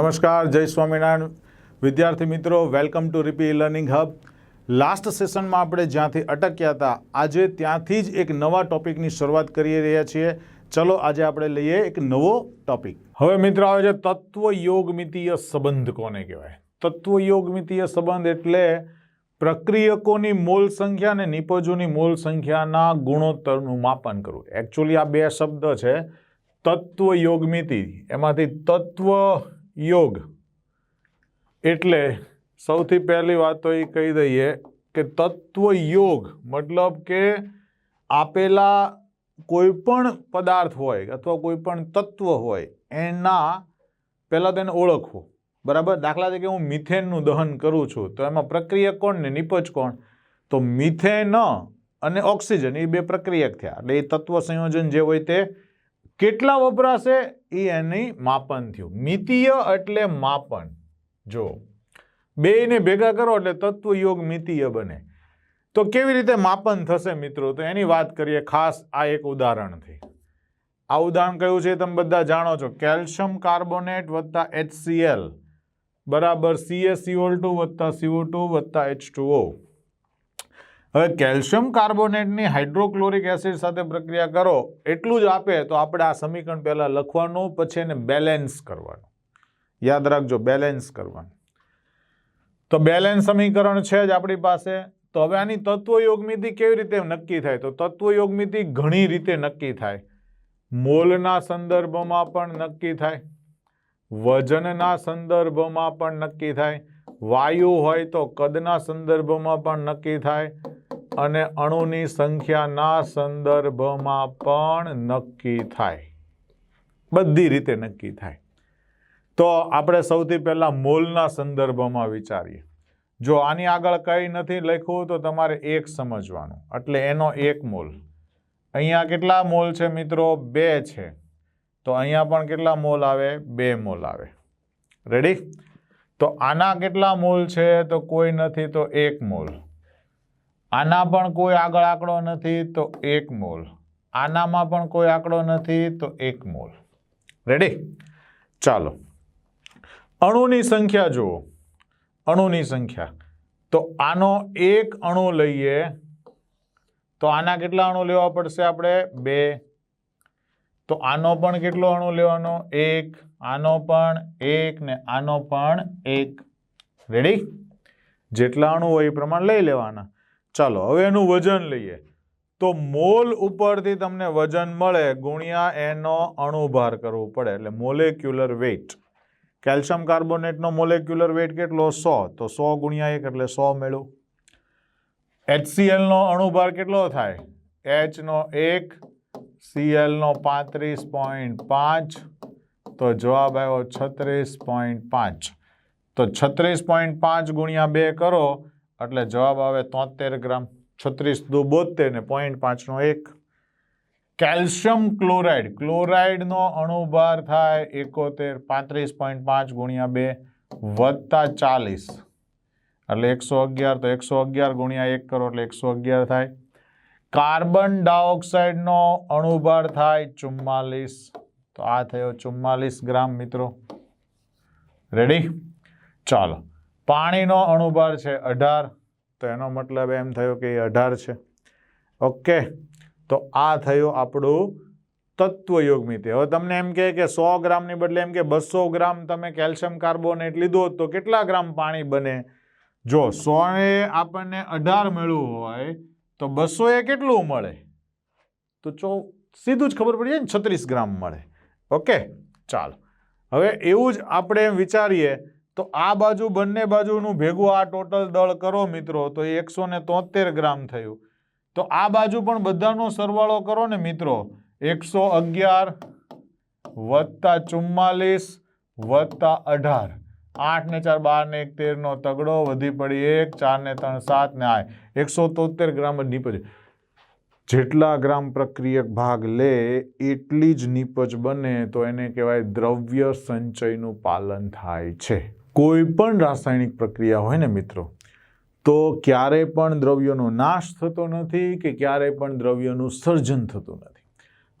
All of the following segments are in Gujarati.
નમસ્કાર, જય સ્વામિનારાયણ. વિદ્યાર્થી મિત્રો વેલકમ ટુ રીપી લર્નિંગ હબ લાસ્ટ સેશનમાં આપણે જ્યાંથી અટક્યા હતા, આજે ત્યાંથી જ એક નવા ટોપિકની શરૂઆત કરી રહ્યા છીએ. ચલો, આજે આપણે લઈએ એક નવો ટોપિક હવે મિત્રો, આવે છે તત્વ યોગમિતીય સંબંધ કોને કહેવાય? તત્વ યોગમિતીય સંબંધ એટલે પ્રક્રિયકોની મોલ સંખ્યા અને નિપજોની મોલ સંખ્યાના ગુણોત્તરનું માપન કરવું. એકચ્યુઅલી આ બે શબ્દ છે તત્વ યોગમિતિ એમાંથી તત્વ યોગ. એટલે સૌથી પહેલી વાત તો એ કહી દઈએ કે તત્વ યોગ મતલબ કે આપેલા કોઈ પણ પદાર્થ હોય અથવા કોઈ પણ તત્વ હોય એના પહેલાં તેને ઓળખવું. બરાબર? દાખલા તરીકે હું મિથેનનું દહન કરું છું, તો એમાં પ્રક્રિયક કોણ ને નિપજ કોણ? તો મિથેન અને ઓક્સિજન, એ બે પ્રક્રિયક થયા. એટલે એ તત્વ સંયોજન જે હોય તે કેટલા વપરાશે? એ એની માપન થયું. મિતીય એટલે માપન. જો, બેયને ભેગા કરો એટલે તત્વયોગ મિતીય બને. તો કેવી રીતે માપન થશે મિત્રો? તો એની વાત કરીએ. ખાસ આ એક ઉદાહરણથી આ ઉદાહરણ કયું છે તમે બધા જાણો છો. કેલ્શિયમ કાર્બોનેટ વત્તા એચસીએલ બરાબર CaCO2 વત્તા CO2 વત્તા H2O હવે કેલ્શિયમ કાર્બોનેટની હાઇડ્રોક્લોરિક એસિડ સાથે પ્રક્રિયા કરો, એટલું જ આપે તો આપણે આ સમીકરણ પહેલાં લખવાનું, પછી એને બેલેન્સ કરવાનું. યાદ રાખજો, બેલેન્સ કરવાનું. તો બેલેન્સ સમીકરણ છે જ આપણી પાસે. તો હવે આની તત્વ યોગમિતિ કેવી રીતે નક્કી થાય? તો તત્વ યોગમિતિ ઘણી રીતે નક્કી થાય. મોલના સંદર્ભમાં પણ નક્કી થાય. વજનના સંદર્ભમાં પણ નક્કી થાય. વાયુ હોય તો કદના સંદર્ભમાં પણ નક્કી થાય અને અણુની સંખ્યાના સંદર્ભમાં પણ નક્કી થાય. બધી રીતે નક્કી થાય. તો આપણે સૌથી પહેલાં મોલના સંદર્ભમાં વિચારીએ. જો આની આગળ કંઈ નથી લખ્યું તો તમારે એક સમજવાનું. એટલે એનો એક મોલ. અહીંયા કેટલા મોલ છે મિત્રો? બે છે. તો અહીંયા પણ કેટલા મોલ આવે? બે મોલ આવે. રેડી તો આના કેટલા મૂળ છે? તો કોઈ નથી તો એક મૂળ આના પણ કોઈ આગળ આંકડો નથી તો એક મૂળ આનામાં પણ કોઈ આંકડો નથી તો એક મોલ. રેડી ચાલો. અણુની સંખ્યા જુઓ. અણુની સંખ્યા. તો આનો એક અણુ લઈએ. તો આના કેટલા અણુ લેવા પડશે આપણે? બે. તો આનો પણ કેટલો અણુ લેવાનો? એક. આનો પણ એક ને આનો પણ એક. રેડી જેટલા અણુ હોય એ પ્રમાણે લઈ લેવાના. ચાલો, હવે એનું વજન લઈએ. તો મોલ ઉપરથી તમને વજન મળે ગુણ્યા એનો અણુભાર કરવો પડે, એટલે મોલેક્યુલર વેઇટ કેલ્શિયમ કાર્બોનેટનો મોલેક્યુલર વેઇટ કેટલો? સો. તો સો ગુણ્યા એક એટલે સો મેળવું. એચસીએલનો અણુભાર કેટલો થાય? એચનો એક સીએલનો પાંત્રીસ પોઈન્ટ પાંચ તો જવાબ આવ્યો છત્રીસ પોઈન્ટ પાંચ. તો છત્રીસ પોઈન્ટ પાંચ ગુણ્યા બે કરો, એટલે જવાબ આવે તોતેર ગ્રામ. છત્રીસ દુ બોતેર ને પોઈન્ટ પાંચનો એક. કેલ્શિયમ ક્લોરાઇડ, ક્લોરાઇડનો અણુભાર થાય એકોતેર, પાંત્રીસ પોઈન્ટ પાંચ ગુણ્યા બે, વત્તા ચાલીસ. એટલે એકસો અગિયાર, તો એકસો અગિયાર ગુણ્યા એક કરો, એટલે એકસો અગિયાર થાય. કાર્બન ડાયોક્સાઇડનો અણુભાર થાય ચુમ્માલીસ. તો આ થયો ચુમ્માલીસ ગ્રામ મિત્રો. રેડી ચાલો. પાણીનો અણુભાર છે અઢાર. તો એનો મતલબ એમ થયો કે એ અઢાર છે. ઓકે. તો આ થયું આપણું તત્વયોગ મિત્ર હવે તમને એમ કહે કે સો ગ્રામની બદલે એમ કે બસો ગ્રામ તમે કેલ્શિયમ કાર્બોનેટ લીધો તો કેટલા ગ્રામ પાણી બને? જો સોએ આપણને અઢાર મેળવું હોય તો બસોએ કેટલું મળે? તો ચો સીધું જ ખબર પડી જાય ને, છત્રીસ ગ્રામ મળે. ઓકે, ચાલો. હવે એવું જ આપણે વિચારીએ, તો આ બાજુ બંને બાજુનું ભેગું આ ટોટલ દળ કરો મિત્રો, તો એ એકસો ગ્રામ થયું. તો આ બાજુ પણ બધાનો સરવાળો કરો ને મિત્રો, એકસો અગિયાર વત્તા ચુમ્માલીસ વત્તા અઢાર. આઠ ને ચાર, બાર ને એક, તેરનો તગડો વધી પડી એક, ચાર ને ત્રણ, સાત ને આ એકસો તોતેર ગ્રામ જ નીપજ જેટલા ગ્રામ પ્રક્રિયક ભાગ લે, એટલી જ નીપજ બને તો એને કહેવાય દ્રવ્ય સંચયનું પાલન થાય છે. કોઈ પણ રાસાયણિક પ્રક્રિયા હોય ને મિત્રો, તો ક્યારેય પણ દ્રવ્યનો નાશ થતો નથી કે ક્યારેય પણ દ્રવ્યનું સર્જન થતું નથી.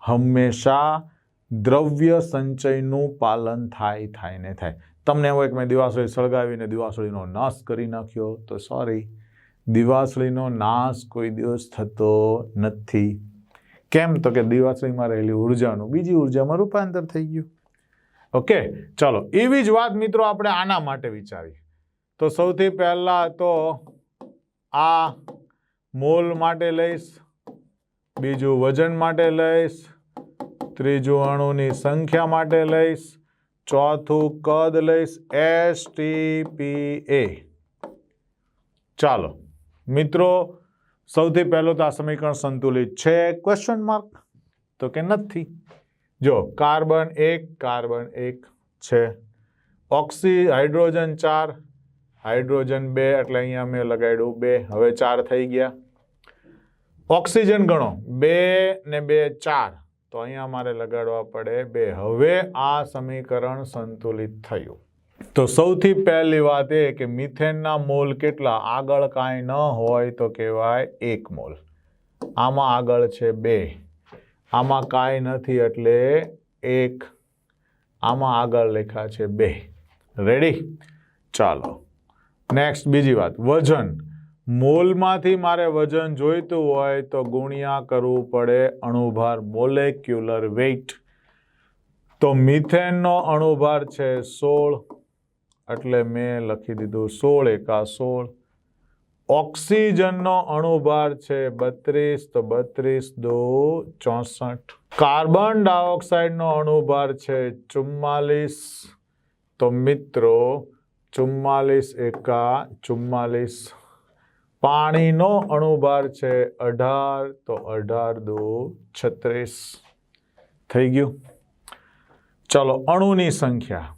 હંમેશા દ્રવ્ય સંચયનું પાલન થાય થાય ને થાય. તમને એવું એક મેં દિવાસળી સળગાવીને દિવાસળીનો નાશ કરી નાખ્યો, તો સોરી દિવાસળીનો નાશ કોઈ દિવસ થતો નથી. કેમ તો કે દિવાસળીમાં રહેલી ઉર્જાનું, બીજી ઉર્જામાં રૂપાંતર થઈ ગયું. ઓકે, ચાલો, એવી જ વાત મિત્રો આપણે આના માટે વિચારીએ. તો સૌથી પહેલાં તો આ મોલ માટે લઈશ, બીજું વજન માટે લઈશ, ત્રીજું અણુની સંખ્યા માટે લઈશ, ચોથું કદ લઈશ એસ ટી પી એ ચાલો મિત્રો, સૌથી પહેલું તો આ સમીકરણ સંતુલિત છે. ક્વેશ્ચન માર્ક તો કે નથી. જો, કાર્બન એક કાર્બન એક છે. ઓક્સી હાઇડ્રોજન ચાર હાઇડ્રોજન બે, એટલે અહીંયા મેં લગાડ્યું બે. હવે ચાર થઈ ગયા. ઓક્સિજન ગણો. બે ને બે ચાર. તો અહીંયા મારે લગાડવા પડે બે. હવે આ સમીકરણ સંતુલિત થયું. તો સૌથી પહેલી વાત એ કે મિથેનના મોલ કેટલા? આગળ કાંઈ ન હોય તો કહેવાય એક મોલ. આમાં આગળ છે બે. આમાં કાંઈ નથી એટલે એક. આમાં આગળ લેખા છે બે. રેડી ચાલો. નેક્સ્ટ બીજી વાત. વજન. મોલમાંથી મારે વજન જોઈતું હોય તો ગુણ્યા કરવું પડે અણુભાર મોલેક્યુલર વેઇટ તો મિથેનનો અણુભાર છે સોળ. એટલે મેં લખી દીધું સોળ એકા સોળ. ઓક્સિજનનો અણુભાર છે બત્રીસ, તો બત્રીસ દો ચોસઠ. કાર્બન ડાયોક્સાઇડનો અણુભાર છે ચુમ્માલીસ. તો મિત્રો, ચુમ્માલીસ એકા ચુમ્માલીસ. પાણીનો અણુભાર છે અઢાર, તો અઢાર દો છત્રીસ. થઈ ગયું. ચલો, અણુની સંખ્યા.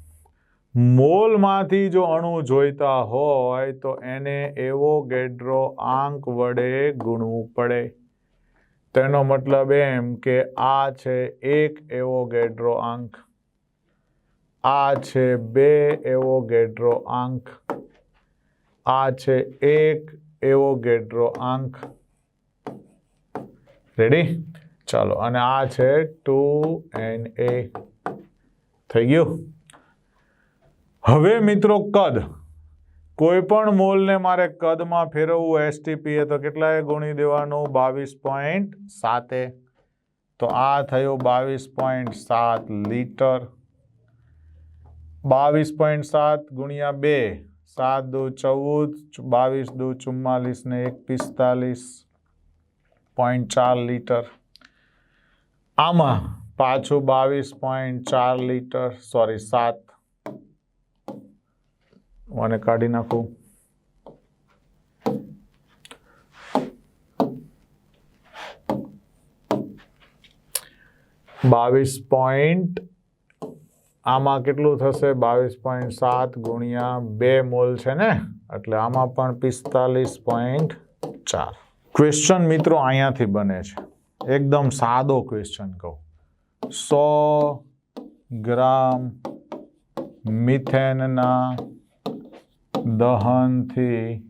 મોલમાંથી જો અણુ જોઈતા હોય, તો એને એવો ગેડ્રો આંક વડે ગુણવું પડે. તેનો મતલબ એમ કે આ છે એક એવો ગેડ્રો આંક. આ છે બે એવો ગેડ્રો આંક. આ છે એક એવો ગેડ્રો આંક. રેડી ચાલો, અને આ છે ટુ એન એ. થઈ ગયું? હવે મિત્રો કદ. કોઈ પણ મોલને મારે કદમાં ફેરવવું એસટીપીએ તો કેટલાએ ગુણી દેવાનું? બાવીસ પોઈન્ટ સાતે તો આ થયું બાવીસ પોઈન્ટ સાત લીટર. બાવીસ પોઈન્ટ સાત ગુણ્યા બે. સાત દુ ચૌદ, બાવીસ દુ ચુમ્માલીસ ને એક પિસ્તાલીસ પોઈન્ટ ચાર લીટર. આમાં પાછું બાવીસ પોઈન્ટ ચાર લીટર, સોરી, સાત. મને કાઢી નાખું. બાવીસ પોઈન્ટ, આમાં કેટલું થશે? બાવીસ પોઈન્ટ સાત ગુણ્યા બે મોલ છે ને? એટલે આમાં પણ પિસ્તાલીસ પોઈન્ટ ચાર. ક્વેશ્ચન મિત્રો અહીંયાથી બને છે. એકદમ સાદો ક્વેશ્ચન કહું. સો ગ્રામ મિથેનના દહનથી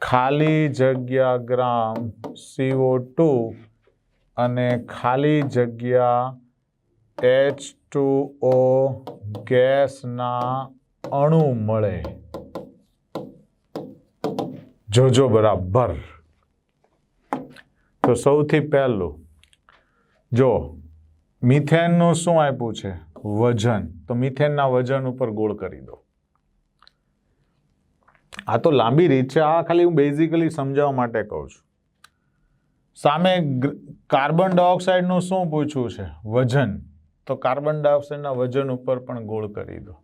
ખાલી જગ્યા ગ્રામ સીઓ ટુ અને ખાલી જગ્યા એચ ટુ ઓ ગેસના અણુ મળે. જોજો બરાબર. તો સૌથી પહેલું, જો મિથેનનું શું આપ્યું છે? વજન. તો મિથેનના વજન ઉપર ગોળ કરી દો. આ તો લાંબી રીત છે. આ ખાલી હું બેઝિકલી સમજાવવા માટે કહું છું. સામે કાર્બન ડાયોક્સાઇડનું શું પૂછ્યું છે? વજન. તો કાર્બન ડાયોક્સાઇડના વજન ઉપર પણ ગોળ કરી દો.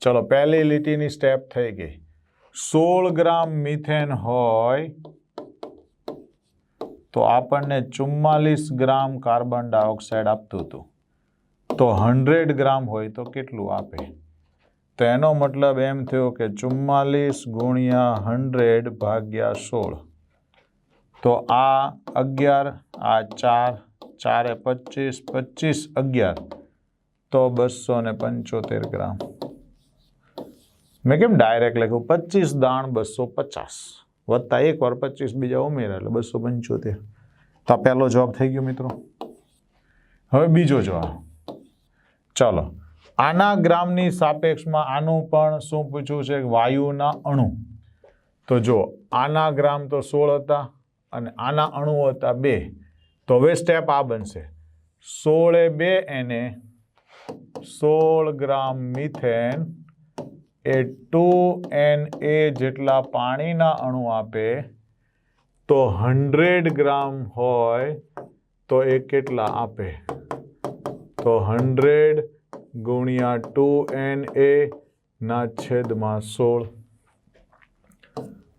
ચલો, પહેલી લીટીની સ્ટેપ થઈ ગઈ. સોળ ગ્રામ મિથેન હોય તો આપણને ચુમ્માલીસ ગ્રામ કાર્બન ડાયોક્સાઇડ આપતું હતું. તો હંડ્રેડ ગ્રામ હોય તો કેટલું આપે? તો એનો મતલબ એમ થયો કે ચુમ્માલીસ ગુણ્યા હંડ્રેડ ભાગ્યા સોળ. તો આ અગિયાર, આ ચાર, ચારે પચીસ પચીસ અગિયાર. તો બસો ને પંચોતેર ગ્રામ. મેં કેમ ડાયરેક્ટ લખ્યું? પચીસ દાણ બસો પચાસ. વત્તા એક વાર પચીસ, બીજા ઉમેરા, એટલે બસો પંચોતેર. તો પહેલો જવાબ થઈ ગયો મિત્રો. હવે બીજો જવાબ. ચાલો. આના ગ્રામની સાપેક્ષમાં આનું પણ શું પૂછ્યું છે? વાયુના અણુ. તો જો આના ગ્રામ તો સોળ હતા અને આના અણુ હતા બે. તો હવે સ્ટેપ આ બનશે. સોળે બે એને સોળ ગ્રામ મિથેન એ ટુ એન એ જેટલા પાણીના અણુ આપે. તો હંડ્રેડ ગ્રામ હોય તો એ કેટલા આપે? તો હંડ્રેડ ગુણ્યા ટુ એન એ ના છેદમાં સોળ.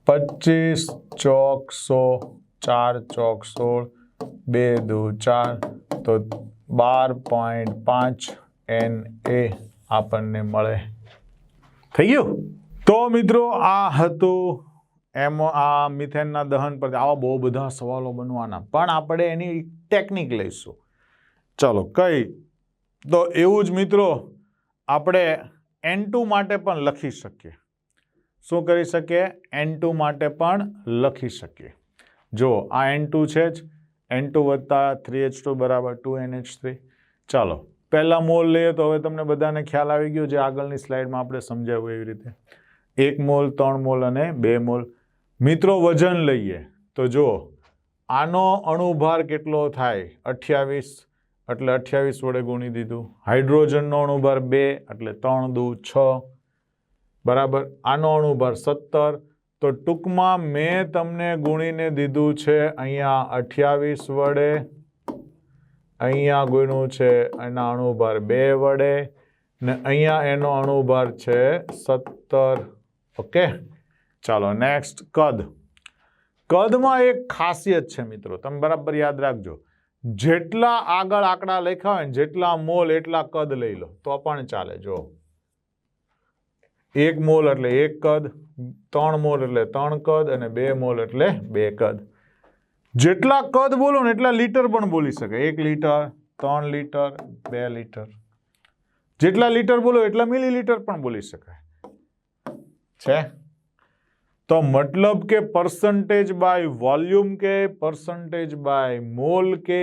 પચીસ ચોક સો, ચાર ચોક સોળ, બે દુ ચાર, તો બાર પોઈન્ટ પાંચ એન એ આપણને મળે. થઈ ગયું? તો મિત્રો આ હતું એમ આ મિથેનના દહન પર આવા બહુ બધા સવાલો બનવાના. પણ આપણે એની ટેકનિક લઈશું. ચલો કઈ તો એવું જ મિત્રો, આપણે એન ટુ માટે પણ લખી શકીએ. શું કરી શકીએ? એન ટુ માટે પણ લખી શકીએ. જો આ એન ટુ છે જ એન ટુ વત્તા થ્રી એચ ટુ બરાબર ટુ એન એચ થ્રી ચાલો, પહેલાં મોલ લઈએ તો હવે તમને બધાને ખ્યાલ આવી ગયો જે આગળની સ્લાઇડમાં આપણે સમજાવ્યું એવી રીતે. એક મોલ, ત્રણ મોલ અને બે મોલ. મિત્રો, વજન લઈએ. તો જો આનો અણુભાર કેટલો થાય? અઠ્યાવીસ. એટલે અઠ્યાવીસ વડે ગુણી દીધું. હાઇડ્રોજનનો અણુભાર બે, એટલે ત્રણ દુ છ. બરાબર? આનો અણુભાર સત્તર. તો ટૂંકમાં મેં તમને ગુણીને દીધું છે અહીંયા અઠ્યાવીસ વડે. અહીંયા ગુણ્યું છે એના અણુભાર બે વડે. ને અહીંયા એનો અણુભાર છે સત્તર. ઓકે? ચાલો, નેક્સ્ટ કદ. કદમાં એક ખાસિયત છે મિત્રો, તમે બરાબર યાદ રાખજો. જેટલા આગળ આંકડા લખ્યા હોય ને, જેટલા મોલ એટલા કદ લઈ લો. તો પણ ચાલે જો એક મોલ એટલે એક કદ, ત્રણ મોલ એટલે ત્રણ કદ અને બે મોલ એટલે બે કદ. જેટલા કદ બોલો ને એટલા લીટર પણ બોલી શકે. એક લીટર, ત્રણ લીટર, બે લીટર. જેટલા લીટર બોલો એટલા મિલી પણ બોલી શકાય. છે? તો મતલબ કે પર્સન્ટેજ બાય વોલ્યુમ કે પર્સન્ટેજ બાય મોલ કે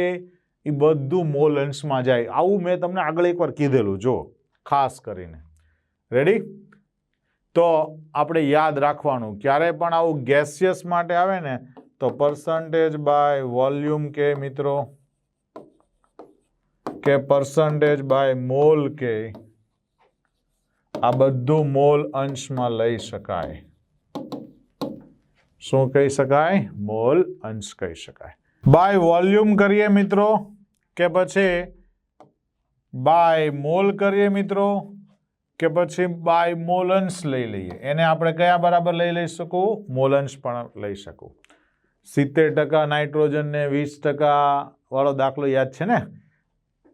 એ બધું મોલ અંશમાં જાય. આવું મેં તમને આગળ એકવાર કીધેલું, જો, ખાસ કરીને. રેડી તો આપણે યાદ રાખવાનું, ક્યારે પણ આવું ગેસિયસ માટે આવે ને, તો પર્સન્ટેજ બાય વોલ્યુમ કે મિત્રો, કે પર્સન્ટેજ બાય મોલ કે, આ બધું મોલ અંશમાં લઈ શકાય. શું કહી શકાય? મોલ અંશ કહી શકાય. બાય વોલ્યુમ કરીએ મિત્રો કે પછી બાય મોલ કરીએ મિત્રો કે પછી બાય મોલન્સ લઈ લઈએ. એને આપણે કયા બરાબર લઈ લઈ શકું? મોલન્સ પણ લઈ શકું. સિત્તેર ટકા નાઇટ્રોજનને વીસ ટકા વાળો દાખલો યાદ છે ને?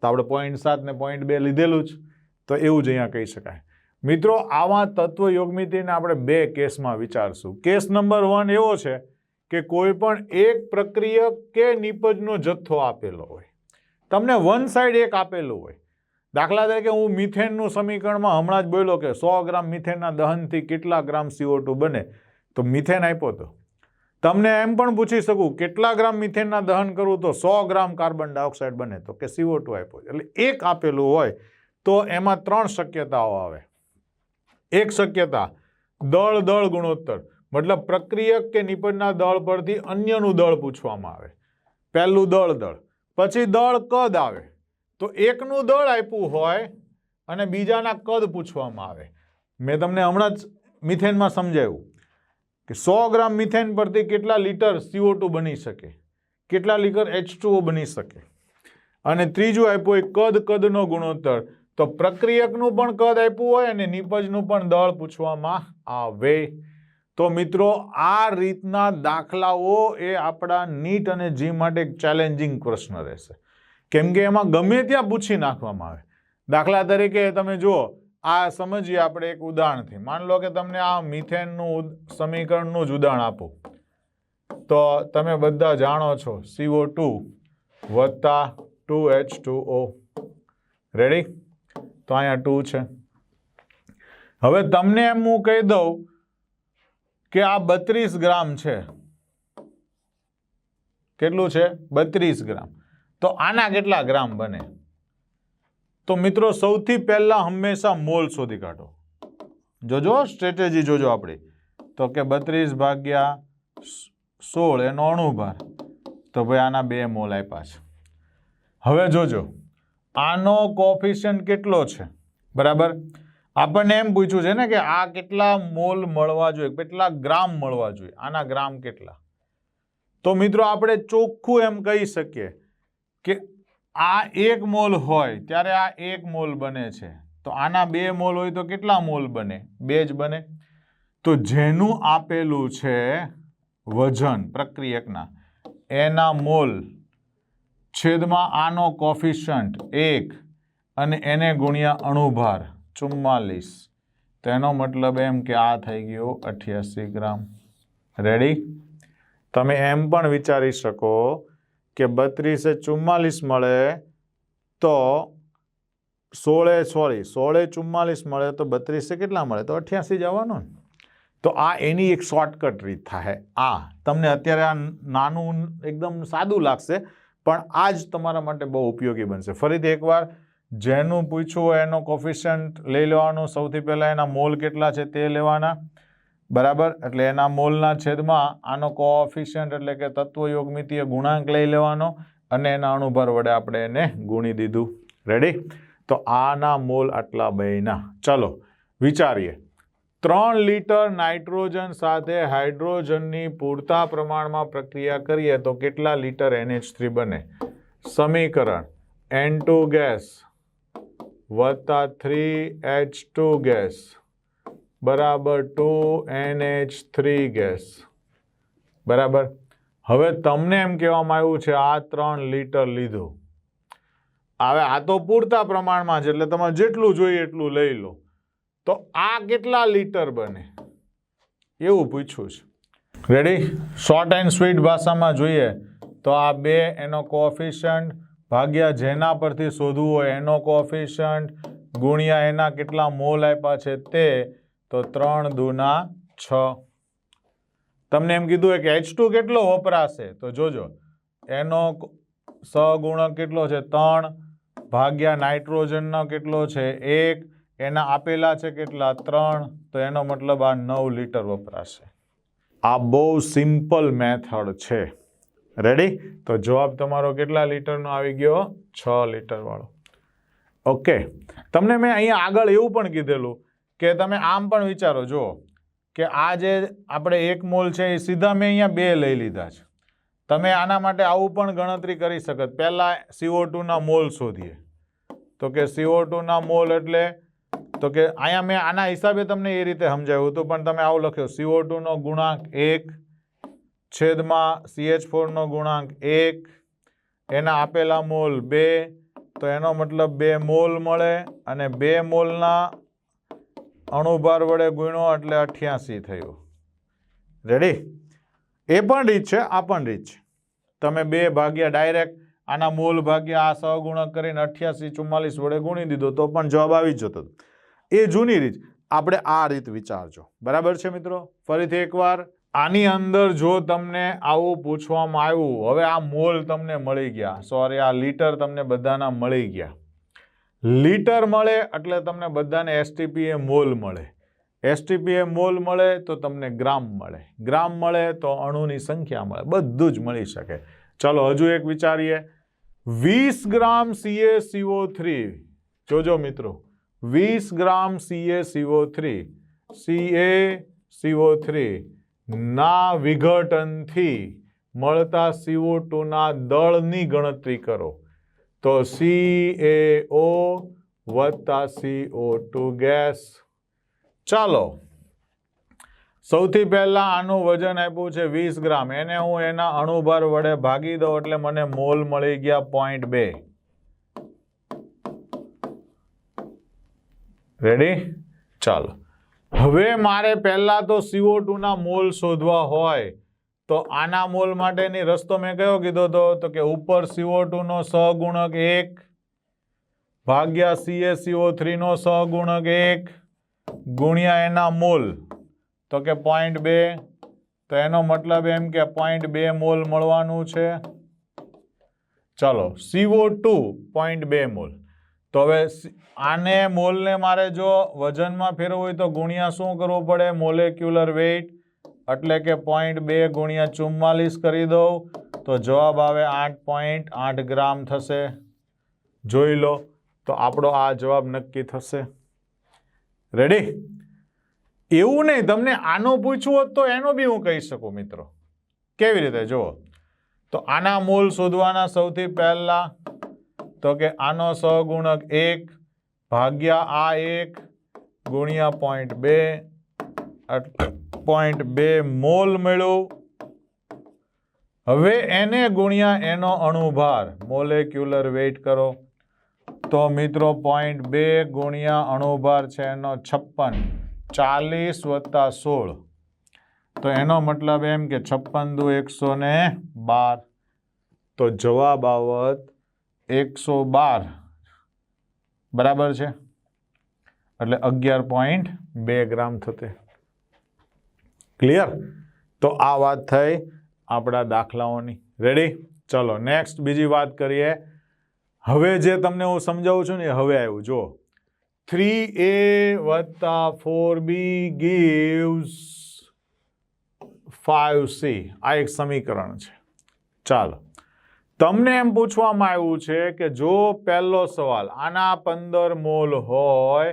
તો આપણે પોઈન્ટ સાત ને પોઈન્ટ બે લીધેલું જ. તો એવું જ અહીંયા કહી શકાય. મિત્રો, આવા તત્વ યોગમિતિને આપણે બે કેસમાં વિચારશું. કેસ નંબર વન એવો છે કે કોઈ પણ એક પ્રક્રિયક કે નિપજનો જથ્થો આપેલો હોય. તમને વન સાઈડ એક આપેલું હોય. દાખલા તરીકે હું મિથેનનું સમીકરણમાં હમણાં જ બોલ્યો કે સો ગ્રામ મિથેનના દહનથી કેટલા ગ્રામ સીઓ બને? તો મિથેન આપ્યો તો. તમને એમ પણ પૂછી શકું, કેટલા ગ્રામ મિથેનના દહન કરવું તો સો ગ્રામ કાર્બન ડાયોક્સાઇડ બને? તો કે સીઓ આપ્યો એટલે એક આપેલું હોય તો એમાં ત્રણ શક્યતાઓ આવે. એક શક્યતા, દળ દળ ગુણોત્તર. મતલબ પ્રક્રિયક કે નિપજના દળ પરથી અન્યનું દળ પૂછવામાં આવે. પહેલું દળ દળ, પછી દળ કદ આવે. તો એકનું દળ આપ્યું હોય અને બીજાના કદ પૂછવામાં આવે. મેં તમને હમણાં જ મિથેનમાં સમજાવ્યું કે સો ગ્રામ મિથેન પરથી કેટલા લીટર સીઓ બની શકે? કેટલા લીટર એચ બની શકે? અને ત્રીજું આપ્યું હોય કદ કદનો ગુણોત્તર. તો પ્રક્રિયકનું પણ કદ આપ્યું હોય અને નિપજનું પણ દળ પૂછવામાં આવે. તો મિત્રો, આ રીતના દાખલાઓ એ આપણા નીટ અને જી માટે એક ચેલેન્જિંગ પ્રશ્ન રહેશે. કેમ કે એમાં ગમે ત્યાં પૂછી નાખવામાં આવે. દાખલા તરીકે તમે જુઓ, આ સમજીએ આપણે એક ઉદાહરણથી. માન લો કે તમને આ મિથેનનું સમીકરણનું જ ઉદાહરણ આપું. તો તમે બધા જાણો છો સીઓ ટુ વત્તા two H two O ready તો અહીંયા ટુ છે. હવે તમને એમ હું કહી દઉં કે આ બત્રીસ ગ્રામ છે. કેટલું છે? બત્રીસ ગ્રામ. તો આના કેટલા ગ્રામ બને? તો મિત્રો સૌથી પહેલાં હંમેશા મોલ શોધી કાઢો. જોજો સ્ટ્રેટેજી જોજો આપણી. તો કે બત્રીસ ભાગ્યા સોળ એનો અણુભાર. તો ભાઈ આના બે મોલ આપ્યા છે. હવે જોજો. આનો કોફિશિયન્ટ કેટલો છે? બરાબર? આપણને એમ પૂછ્યું છે ને કે આ કેટલા મોલ મળવા જોઈએ, કેટલા ગ્રામ મળવા જોઈએ? આના ગ્રામ કેટલા? તો મિત્રો આપણે ચોખ્ખું એમ કહી શકીએ કે આ એક મોલ હોય, ત્યારે આ એક મોલ બને છે. તો આના બે મોલ હોય તો કેટલા મોલ બને? બે જ બને. તો જેનું આપેલું છે વજન પ્રક્રિયકના, એના મોલ છેદમાં આનો કોફિશન્ટ એક અને એને ગુણ્યા અણુભાર, ચુમ્માલીસ. તેનો મતલબ એમ કે આ થઈ ગયો અઠ્યાસી ગ્રામ. રેડી તમે એમ પણ વિચારી શકો કે બત્રીસે ચુમ્માલીસ મળે તો સોળે, સોરી, સોળે ચુમ્માલીસ મળે તો બત્રીસે કેટલા મળે? તો અઠ્યાસી જવાનું તો આ એની એક શોર્ટકટ રીત થાય. આ તમને અત્યારે આ નાનું એકદમ સાદું લાગશે. પણ આ જ તમારા માટે બહુ ઉપયોગી બનશે. ફરીથી એકવાર જેનું પૂછવું હોય એનો કોફિશન્ટ લઈ લેવાનું. સૌથી પહેલાં એના મોલ કેટલા છે તે લેવાના. બરાબર? એટલે એના મોલના છેદમાં આનો કોફિશિયન્ટ એટલે કે તત્વયોગમિતીય ગુણાંક લઈ લેવાનો અને એના અણુભાર વડે આપણે એને ગુણી દીધું. રેડી તો આના મોલ આટલા બેના ચલો, વિચારીએ. ત્રણ લીટર નાઇટ્રોજન સાથે હાઇડ્રોજનની પૂરતા પ્રમાણમાં પ્રક્રિયા કરીએ તો કેટલા લીટર એનએચ થ્રી બને? સમીકરણ એન ટુ ગેસ વત્તા થ્રી એચ ટુ ગેસ બરાબર ટુ એનએચ થ્રી ગેસ. બરાબર? હવે તમને એમ કહેવામાં આવ્યું છે, આ ત્રણ લીટર લીધું. હવે આ તો પૂરતા પ્રમાણમાં છે, એટલે તમારે જેટલું જોઈએ એટલું લઈ લો. તો આ કેટલા લીટર બને? એવું પૂછ્યું છે. રેડી શોર્ટ એન્ડ સ્વીટ ભાષામાં જોઈએ તો આ બે એનો કોફિશન્ટ ભાગ્યા જેના પરથી શોધવું હોય એનો કોફિશન્ટ ગુણ્યા એના કેટલા મોલ આપ્યા છે તે તો ત્રણ દુના છ. તમને એમ કીધું કે એચ ટુ કેટલો વપરાશે? તો જોજો, એનો સહગુણક કેટલો છે? ત્રણ. ભાગ્યા નાઇટ્રોજનનો કેટલો છે? એક. એના આપેલા છે કેટલા? ત્રણ. તો એનો મતલબ આ નવ લીટર વપરાશે. આ બહુ સિમ્પલ મેથડ છે. રેડી તો જવાબ તમારો કેટલા લીટરનો આવી ગયો? છ લીટરવાળો ઓકે તમને મેં અહીંયા આગળ એવું પણ કીધેલું કે તમે આમ પણ વિચારો, જુઓ, કે આ જે આપણે એક મોલ છે એ સીધા મેં અહીંયા બે લઈ લીધા છે. તમે આના માટે આવું પણ ગણતરી કરી શકત. પહેલાં સીઓ ટુના મોલ શોધીએ. તો કે સીઓ ટુના મોલ એટલે તો કે અહીંયા મેં આના હિસાબે તમને એ રીતે સમજાવ્યું હતું, પણ તમે આવું લખ્યો. સીઓ ટુનો ગુણાંક એક, છેદમાં સીએચ ફોરનો ગુણાંક એક, એના આપેલા મોલ બે, તો એનો મતલબ બે મોલ મળે અને બે મોલના અણુભાર વડે ગુણો એટલે અઠ્યાસી થયું. રેડી એ પણ રીત છે, આ પણ રીત છે. તમે બે ભાગ્યા ડાયરેક્ટ આના મૂલ ભાગ્યા આ સહગુણક કરીને અઠ્યાસી ચુમ્માલીસ વડે ગુણી દીધો, તો પણ જવાબ આવી જતો એ જૂની રીત. આપણે આ રીત વિચારજો. બરાબર છે મિત્રો? ફરીથી એકવાર, આની અંદર જો તમને આવું પૂછવામાં આવ્યું, હવે આ મોલ તમને મળી ગયા. સોરી આ લીટર તમને બધાના મળી ગયા. લીટર મળે એટલે તમને બધાને એસટીપીએ મોલ મળે. એસટીપીએ મોલ મળે તો તમને ગ્રામ મળે. ગ્રામ મળે તો અણુની સંખ્યા મળે. બધું જ મળી શકે. ચલો, હજુ એક વિચારીએ. વીસ ગ્રામ સીએ સીઓ થ્રી જોજો મિત્રો. વીસ gram CA CO three CA CO three ના વિઘટનથી મળતા સીઓ ટુના દળની ગણતરી કરો. તો સી એ ઓ વત્તા સીઓ ટુ ગેસ. ચાલો. સૌથી પહેલા આનું વજન આપ્યું છે વીસ ગ્રામ. એને હું એના અણુભાર વડે ભાગી દઉં એટલે મને મોલ મળી ગયા પોઈન્ટ બે. રેડી ચાલો. હવે મારે પહેલાં તો સીઓ ટુના મોલ શોધવા હોય, તો આના મોલ માટેની રસ્તો મેં કયો કીધો હતો તો કે ઉપર સીઓ ટુનો સહગુણક એક, ભાગ્યા સીએસીઓ થ્રીનો સહગુણક એક, ગુણ્યા એના મોલ. તો કે પોઈન્ટ બે. તો એનો મતલબ એમ કે પોઈન્ટ બે મોલ મળવાનું છે. ચાલો સીઓ ટુ પોઈન્ટ બે મોલ. તો હવે આને મોલને મારે જો વજનમાં ફેરવવું હોય તો ગુણ્યા શું કરવું પડે? મોલેક્યુલર વેઇટ એટલે કે પોઈન્ટ બે ગુણ્યા ચુમ્માલીસ કરી દઉં. તો જવાબ આવે આઠ પોઈન્ટ આઠ ગ્રામ થશે. જોઈ લો. તો આપણો આ જવાબ નક્કી થશે. રેડી એવું નહીં, તમને આનું પૂછવું હોત તો એનો બી હું કહી શકું, મિત્રો. કેવી રીતે? જુઓ. તો આના મૂળ શોધવાના સૌથી પહેલા તો કે આનો સહગુણક એક ભાગ્યા આ એક ગુણ્યા પોઈન્ટ બે પોઈન્ટ બે મોલ મળ્યું હવે એને ગુણ્યા એનો અણુભાર મોલેક્યુલર વેઇટ કરો. તો મિત્રો પોઈન્ટ બે ગુણ્યા અણુભાર છે એનો છપ્પન, ચાલીસ વત્તા સોળ. તો એનો મતલબ એમ કે છપ્પન દુ એકસો ને બાર. તો જવાબ આવત એકસો બાર. બરાબર છે? એટલે અગિયાર પોઈન્ટ બે ગ્રામ થતે. ક્લિયર તો આ વાત થઈ આપણા દાખલાઓની. રેડી ચલો નેક્સ્ટ બીજી વાત કરીએ. હવે જે તમને હું સમજાવું છું ને હવે આવ્યું. જો થ્રી એ વત્તા four B gives five C આ એક સમીકરણ છે. ચાલો. તમને એમ પૂછવામાં આવ્યું છે કે જો પહેલો સવાલ આના પંદર મોલ હોય,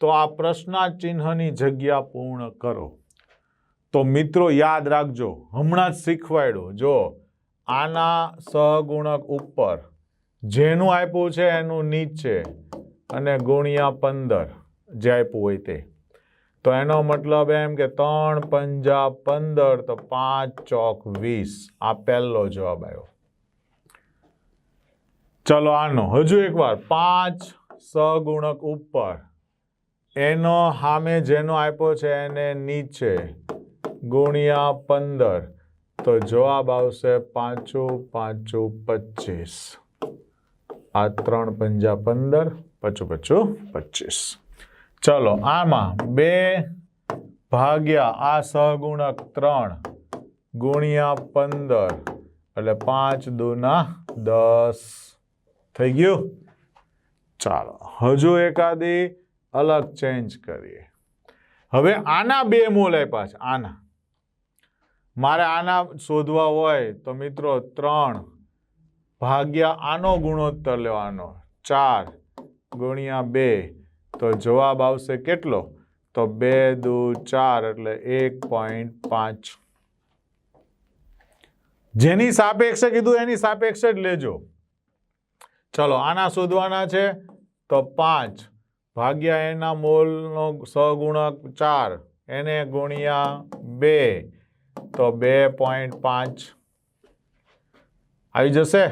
તો આ પ્રશ્ના ચિહ્નની જગ્યા પૂર્ણ કરો. તો મિત્રો યાદ રાખજો, હમણાં જ શીખવાડ્યો, જો આના સહગુણક ઉપર જેનું આપ્યું છે એનું નીચે અને ગુણ્યા પંદર જે આપ્યું હોય તે. તો એનો મતલબ એમ કે ત્રણ પંજા પંદર તો પાંચ ચોક વીસ. આ પહેલો જવાબ આવ્યો. ચલો આનો. હજુ એકવાર. પાંચ સગુણક ઉપર. એનો સામે જેનો આપ્યો છે, એને નીચે. ગુણ્યા પંદર. તો જવાબ આવશે પાંચું પાંચું પચીસ આ ત્રણ પંજા પંદર, પચું પચું પચીસ ચલો, આમાં બે ભાગ્યા આ સહગુણક ત્રણ ગુણ્યા પંદર. એટલે પાંચ દુના દસ. થઈ ગયું? ચાલો, હજુ એકાદી અલગ ચેન્જ કરીએ. હવે આના બે મોલ આપ્યા છે, આના. મારે આના શોધવા હોય તો મિત્રો ત્રણ ભાગ્યા આનો ગુણોત્તર લેવાનો. ચાર ગુણ્યા બે, તો જવાબ આવશે કેટલો? તો બે દુ ચાર એટલે એક પોઈન્ટ પાંચ. જેની સાપેક્ષે કીધું એની સાપેક્ષે જ લેજો. ચલો, આના શોધવાના છે. તો પાંચ ભાગ્યા એના મોલનો સગુણક ચાર, એને ગુણ્યા બે. તો બે પોઈન્ટ પાંચ. આવી જશે?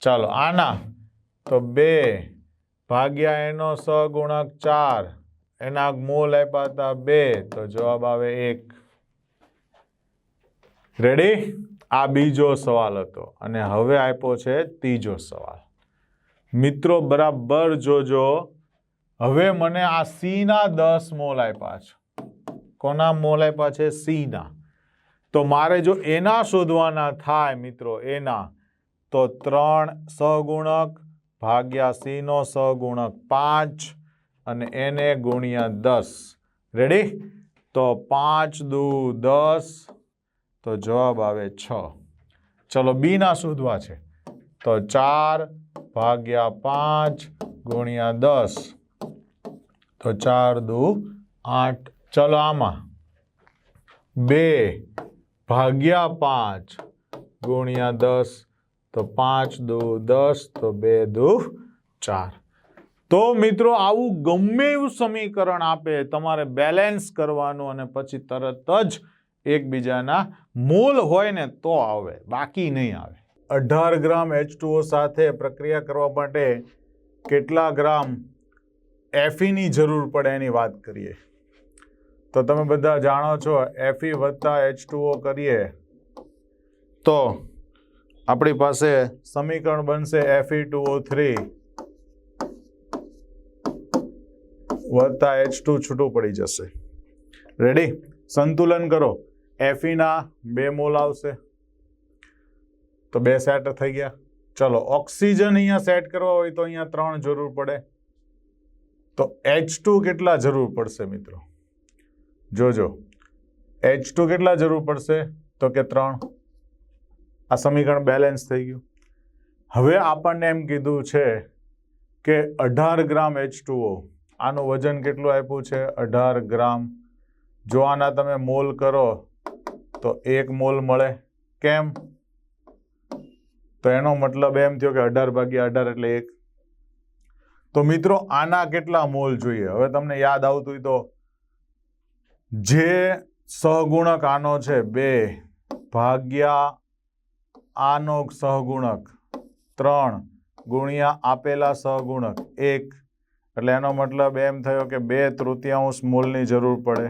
ચાલો, આના. તો બે ભાગ્યા એનો સગુણક ચાર, એના મૂળ આપ્યા હતા બે. તો જવાબ આવે એક. રેડી આ બીજો સવાલ હતો અને હવે આપ્યો છે ત્રીજો સવાલ. મિત્રો બરાબર જોજો. હવે મને આ સી ના દસ મોલ આપ્યા છે. કોના મોલ આપ્યા છે? સી ના તો મારે જો એના શોધવાના થાય મિત્રો, એના, તો ત્રણ સગુણક ભાગ્યા સી નો સહગુણક પાંચ અને એને ગુણ્યા દસ. રેડી તો પાંચ દુ દસ, તો જવાબ આવે છ. ચલો બી ના શોધવા છે. તો ચાર ભાગ્યા પાંચ ગુણ્યા દસ. તો ચાર દુ આઠ. ચલો આમાં. બે ભાગ્યા પાંચ ગુણ્યા દસ. તો પાંચ દુ દસ, તો બે દુ ચાર. તો મિત્રો આવું ગમે એવું સમીકરણ આપે, તમારે બેલેન્સ કરવાનું અને પછી તરત જ એકબીજાના મૂલ હોય ને તો આવે, બાકી નહીં આવે. અઢાર ગ્રામ એચ સાથે પ્રક્રિયા કરવા માટે કેટલા ગ્રામ એફીની જરૂર પડે એની વાત કરીએ. તો તમે બધા જાણો છો એફી વત્તા એચ કરીએ તો આપણી પાસે સમીકરણ બનશે એફઈ ટુઓ થ્રી વત્તા એચ ટુ છૂટું પડી જશે. રેડી સંતુલન કરો. એફીના બે મોલ આવશે. તો બે સેટ થઈ ગયા. ચલો, ઓક્સિજન અહીંયા સેટ કરવા હોય તો અહીંયા ત્રણ જરૂર પડે. તો એચ ટુ કેટલા જરૂર પડશે મિત્રો? જોજો. એચ કેટલા જરૂર પડશે? તો કે ત્રણ. આ સમીકરણ બેલેન્સ થઈ ગયું. હવે આપણને એમ કીધું છે કે અઢાર ગ્રામ એચ આનું વજન કેટલું આપ્યું છે? અઢાર ગ્રામ. જો આના તમે મોલ કરો, તો એક મોલ મળે. કેમ? તો એનો મતલબ એમ થયો કે અઢાર ભાગ્યા અઢાર એટલે એક. તો મિત્રો, આના કેટલા મોલ જોઈએ? હવે તમને યાદ આવતું હોય તો. જે સહગુણક આનો છે, બે ભાગ્યા આનો સહગુણક ત્રણ ગુણ્યા આપેલા સહગુણક એક. એટલે એનો મતલબ એમ થયો કે બે તૃતીયાંશ મોલની જરૂર પડે.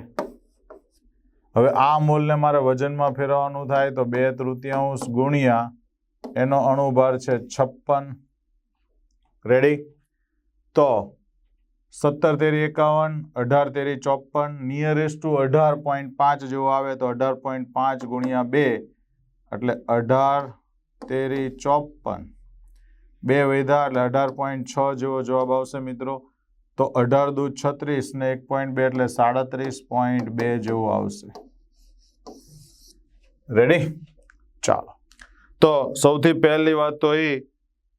હવે આ મોલને મારે વજનમાં ફેરવવાનું થાય તો બે તૃતીયાંશ ગુણ્યા એનો અણુભાર છે છપ્પન. રેડી તો સત્તર તેરી એકાવન, અઢાર તેરી ચોપન નિયરેસ્ટ ટુ અઢાર પોઈન્ટ પાંચ જેવો આવે તો અઢાર પોઈન્ટ પાંચ ગુણ્યા બે, એટલે અઢાર તેરી ચોપન બે વૈધા એટલે અઢાર પોઈન્ટ છ જેવો જવાબ આવશે મિત્રો. તો અઢાર દૂ છત્રીસ ને એક પોઈન્ટ બે એટલે સાડત્રીસ પોઈન્ટ બે જેવું આવશે. રેડી ચાલો. તો સૌથી પહેલી વાત તો એ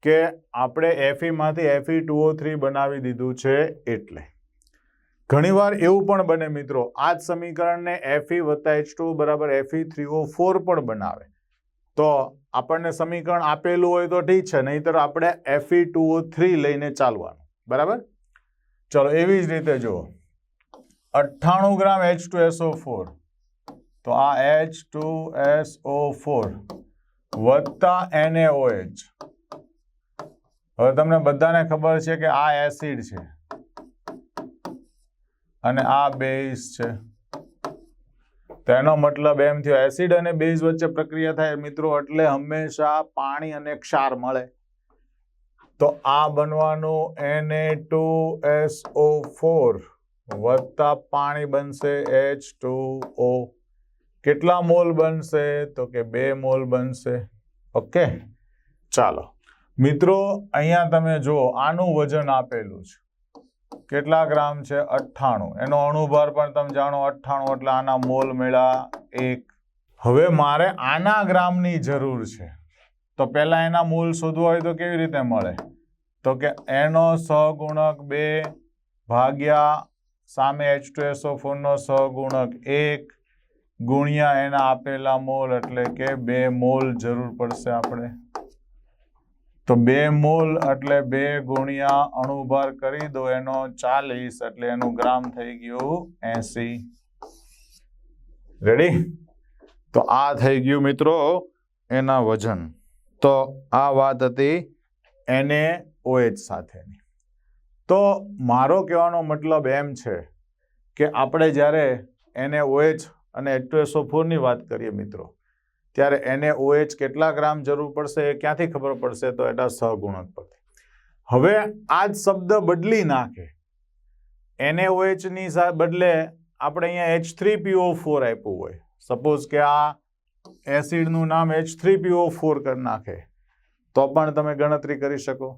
કે આપણે એફઈમાંથી એફઈ ટુ ઓ થ્રી બનાવી દીધું છે એટલે. ઘણીવાર એવું પણ બને મિત્રો, આ જ સમીકરણને એફઈ વત્તા એચ ટુ બરાબર એફઈ થ્રી ઓ ફોર પણ બનાવે. તો આપણને સમીકરણ આપેલું હોય તો ઠીક છે, નહીંતર આપણે એફઈ ટુ ઓ થ્રી લઈને ચાલવાનું. બરાબર? ચલો, એવી જ રીતે જુઓ. અઠ્ઠાણું gram H two SO four. તો આ H two S O four. વત્તા એનએઓએચ હવે તમને બધાને ખબર છે કે આ એસિડ છે. અને આ બેઝ છે. તેનો મતલબ એમ થયો, એસિડ અને બેઝ વચ્ચે પ્રક્રિયા થાય મિત્રો, એટલે હંમેશા પાણી અને ક્ષાર મળે. તો આ બનવાનું એને ટુ એસ ઓ ફોર વત્તા પાણી બનશે એચ ટુ ઓ કેટલા મોલ બનશે? તો કે બે મોલ બનશે. ઓકે? ચાલો. મિત્રો, અહીંયા તમે જુઓ, આનું વજન આપેલું છે. કેટલા ગ્રામ છે? અઠ્ઠાણું. એનો અણુભાર પણ તમે જાણો, અઠ્ઠાણું એટલે આના મોલ મેળા એક. હવે મારે આના ગ્રામની જરૂર છે. તો પહેલાં એના મૂલ શોધવા હોય તો કેવી રીતે મળે? તો કે એનો સહગુણક બે ભાગ્યા સામે એચ ટુ એસો ફોરનો સહગુણક એક. ગુણ્યા એના આપેલા મોલ એટલે કે બે મોલ જરૂર પડશે આપણે. તો બે મોલ એટલે બે ગુણ્યા અણુભાર કરી દો, એનો ચાલીસ એટલે એનું ગ્રામ થઈ ગયું એસી. રેડી તો આ થઈ ગયું મિત્રો એના વજન. તો આ વાત હતી એને ઓએચ સાથેની. તો મારો કહેવાનો મતલબ એમ છે કે આપણે જ્યારે એને ઓએચ અને એટોએસો ફોરની વાત કરીએ મિત્રો, ત્યારે એને ઓએચ કેટલા ગ્રામ જરૂર પડશે એ ક્યાંથી ખબર પડશે તો એના સહગુણક પરથી હવે આ જ શબ્દ બદલી નાખે. એને ઓએચની બદલે આપણે અહીંયા એચ થ્રી પીઓ ફોર આપ્યું હોય. સપોઝ કે આ એસિડનું નામ એચ થ્રી પીઓ ફોર કરી નાખે, તો પણ તમે ગણતરી કરી શકો.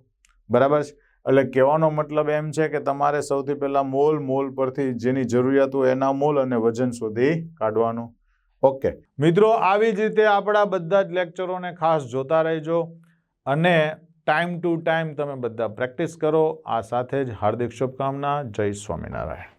બરાબર છે? એટલે કહેવાનો મતલબ એમ છે કે તમારે સૌથી પહેલાં મોલ મોલ પરથી જેની જરૂરિયાત હોય એના મોલ અને વજન શોધી કાઢવાનું. ઓકે મિત્રો, આવી જ રીતે આપણા બધા જ લેક્ચરોને ખાસ જોતા રહેજો અને ટાઈમ ટુ ટાઈમ તમે બધા પ્રેક્ટિસ કરો. આ સાથે જ હાર્દિક શુભકામના. જય સ્વામિનારાયણ.